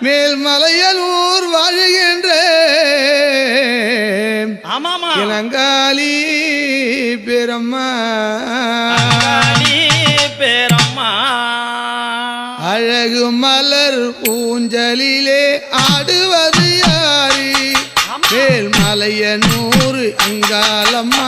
மேல்மலையலூர் வாழுகின்ற ஆமாமா இளங்காலி பெரம்மா. பெரம்மா. அழகு மலர் ஊஞ்சலிலே ஆடுவது யாரி? மேல்மலையனூர் அங்காலம்மா